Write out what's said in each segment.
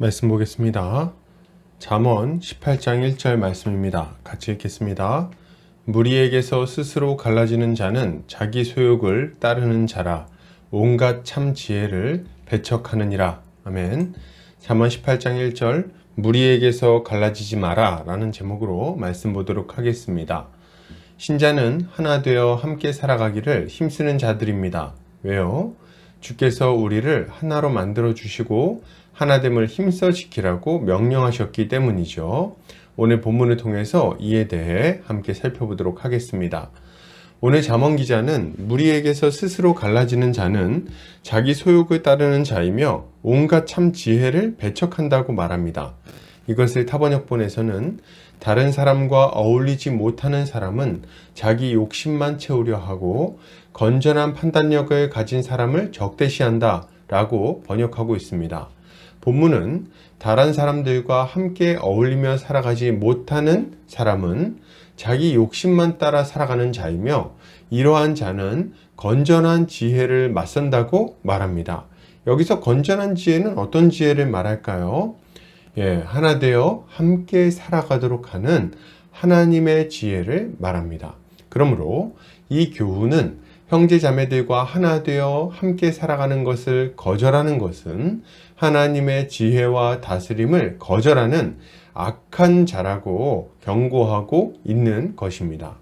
말씀 보겠습니다. 잠언 18장 1절 말씀입니다. 같이 읽겠습니다. 무리에게서 스스로 갈라지는 자는 자기 소욕을 따르는 자라 온갖 참 지혜를 배척하느니라. 아멘. 잠언 18장 1절 무리에게서 갈라지지 마라 라는 제목으로 말씀 보도록 하겠습니다. 신자는 하나 되어 함께 살아가기를 힘쓰는 자들입니다. 왜요? 주께서 우리를 하나로 만들어 주시고 하나됨을 힘써 지키라고 명령하셨기 때문이죠. 오늘 본문을 통해서 이에 대해 함께 살펴보도록 하겠습니다. 오늘 잠언 기자는 무리에게서 스스로 갈라지는 자는 자기 소욕을 따르는 자이며 온갖 참 지혜를 배척한다고 말합니다. 이것을 타번역본에서는 다른 사람과 어울리지 못하는 사람은 자기 욕심만 채우려 하고 건전한 판단력을 가진 사람을 적대시한다 라고 번역하고 있습니다. 본문은 다른 사람들과 함께 어울리며 살아가지 못하는 사람은 자기 욕심만 따라 살아가는 자이며 이러한 자는 건전한 지혜를 맞선다고 말합니다. 여기서 건전한 지혜는 어떤 지혜를 말할까요? 예, 하나 되어 함께 살아가도록 하는 하나님의 지혜를 말합니다. 그러므로 이 교훈은 형제 자매들과 하나 되어 함께 살아가는 것을 거절하는 것은 하나님의 지혜와 다스림을 거절하는 악한 자라고 경고하고 있는 것입니다.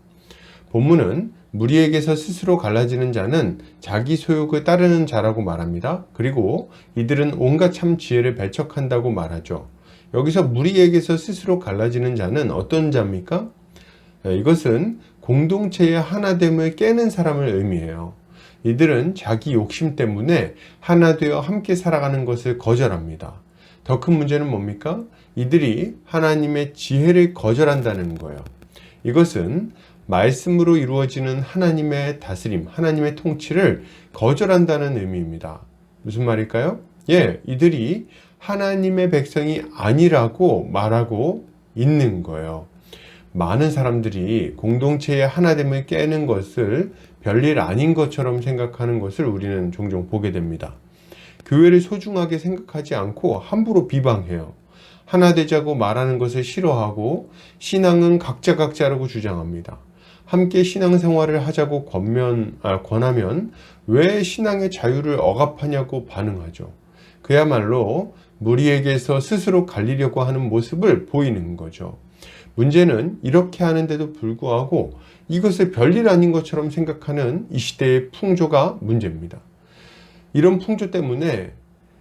본문은 무리에게서 스스로 갈라지는 자는 자기 소욕을 따르는 자라고 말합니다. 그리고 이들은 온갖 참 지혜를 배척한다고 말하죠. 여기서 무리에게서 스스로 갈라지는 자는 어떤 자입니까? 네, 이것은 공동체의 하나됨을 깨는 사람을 의미해요. 이들은 자기 욕심 때문에 하나 되어 함께 살아가는 것을 거절합니다. 더 큰 문제는 뭡니까? 이들이 하나님의 지혜를 거절한다는 거예요. 이것은 말씀으로 이루어지는 하나님의 다스림, 하나님의 통치를 거절한다는 의미입니다. 무슨 말일까요? 예, 이들이 하나님의 백성이 아니라고 말하고 있는 거예요. 많은 사람들이 공동체의 하나됨을 깨는 것을 별일 아닌 것처럼 생각하는 것을 우리는 종종 보게 됩니다. 교회를 소중하게 생각하지 않고 함부로 비방해요. 하나 되자고 말하는 것을 싫어하고 신앙은 각자 각자라고 주장합니다. 함께 신앙생활을 하자고 권면, 아, 권하면 왜 신앙의 자유를 억압하냐고 반응하죠. 그야말로 무리에게서 스스로 갈리려고 하는 모습을 보이는 거죠. 문제는 이렇게 하는데도 불구하고 이것을 별일 아닌 것처럼 생각하는 이 시대의 풍조가 문제입니다. 이런 풍조 때문에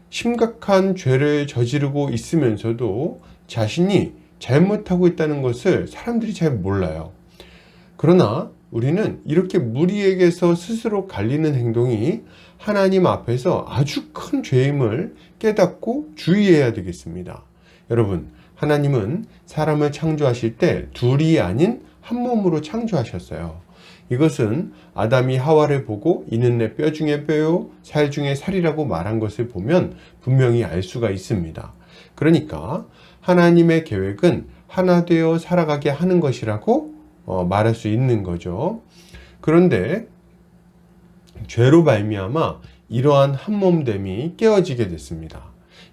심각한 죄를 저지르고 있으면서도 자신이 잘못하고 있다는 것을 사람들이 잘 몰라요. 그러나 우리는 이렇게 무리에게서 스스로 갈리는 행동이 하나님 앞에서 아주 큰 죄임을 깨닫고 주의해야 되겠습니다. 여러분, 하나님은 사람을 창조하실 때 둘이 아닌 한 몸으로 창조하셨어요. 이것은 아담이 하와를 보고 이는 내 뼈 중에 뼈요, 살 중에 살이라고 말한 것을 보면 분명히 알 수가 있습니다. 그러니까 하나님의 계획은 하나 되어 살아가게 하는 것이라고 어, 말할 수 있는 거죠. 그런데 죄로 말미암아 이러한 한몸됨이 깨어지게 됐습니다.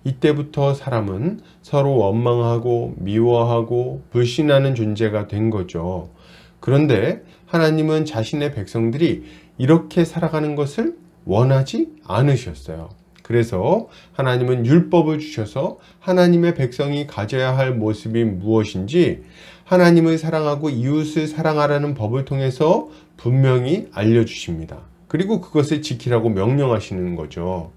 이때부터 사람은 서로 원망하고 미워하고 불신하는 존재가 된 거죠. 그런데 하나님은 자신의 백성들이 이렇게 살아가는 것을 원하지 않으셨어요. 그래서 하나님은 율법을 주셔서 하나님의 백성이 가져야 할 모습이 무엇인지 하나님을 사랑하고 이웃을 사랑하라는 법을 통해서 분명히 알려주십니다. 그리고 그것을 지키라고 명령하시는 거죠.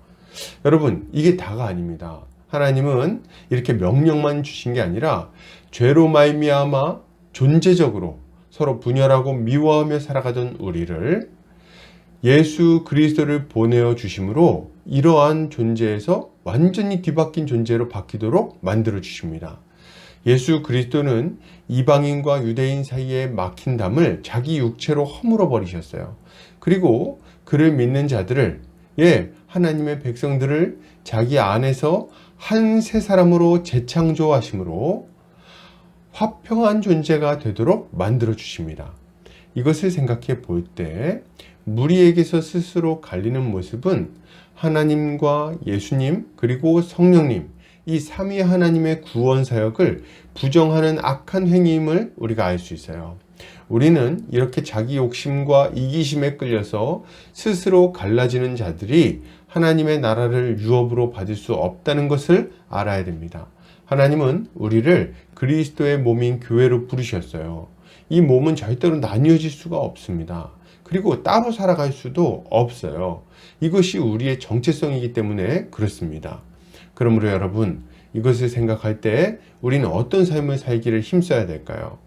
여러분, 이게 다가 아닙니다. 하나님은 이렇게 명령만 주신 게 아니라 죄로 말미암아 존재적으로 서로 분열하고 미워하며 살아가던 우리를 예수 그리스도를 보내어 주심으로 이러한 존재에서 완전히 뒤바뀐 존재로 바뀌도록 만들어 주십니다. 예수 그리스도는 이방인과 유대인 사이에 막힌 담을 자기 육체로 허물어 버리셨어요. 그리고 그를 믿는 자들을 예, 하나님의 백성들을 자기 안에서 한세 사람으로 재창조하심으로 화평한 존재가 되도록 만들어 주십니다. 이것을 생각해 볼 때 무리에게서 스스로 갈리는 모습은 하나님과 예수님 그리고 성령님 이 삼위 하나님의 구원 사역을 부정하는 악한 행위임을 우리가 알 수 있어요. 우리는 이렇게 자기 욕심과 이기심에 끌려서 스스로 갈라지는 자들이 하나님의 나라를 유업으로 받을 수 없다는 것을 알아야 됩니다. 하나님은 우리를 그리스도의 몸인 교회로 부르셨어요. 이 몸은 절대로 나뉘어질 수가 없습니다. 그리고 따로 살아갈 수도 없어요. 이것이 우리의 정체성이기 때문에 그렇습니다. 그러므로 여러분, 이것을 생각할 때 우리는 어떤 삶을 살기를 힘써야 될까요?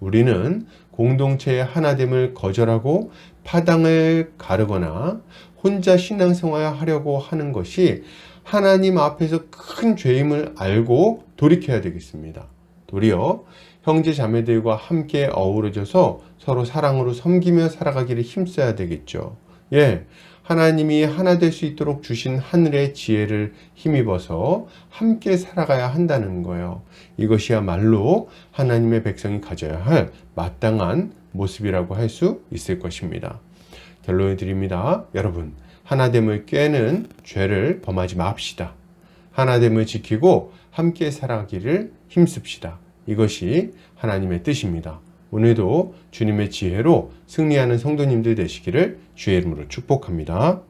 우리는 공동체의 하나됨을 거절하고 파당을 가르거나 혼자 신앙생활 하려고 하는 것이 하나님 앞에서 큰 죄임을 알고 돌이켜야 되겠습니다. 도리어 형제 자매들과 함께 어우러져서 서로 사랑으로 섬기며 살아가기를 힘써야 되겠죠. 예. 하나님이 하나 될 수 있도록 주신 하늘의 지혜를 힘입어서 함께 살아가야 한다는 거예요. 이것이야말로 하나님의 백성이 가져야 할 마땅한 모습이라고 할 수 있을 것입니다. 결론을 드립니다. 여러분, 하나됨을 꿰는 죄를 범하지 맙시다. 하나됨을 지키고 함께 살아가기를 힘씁시다. 이것이 하나님의 뜻입니다. 오늘도 주님의 지혜로 승리하는 성도님들 되시기를 주의 이름으로 축복합니다.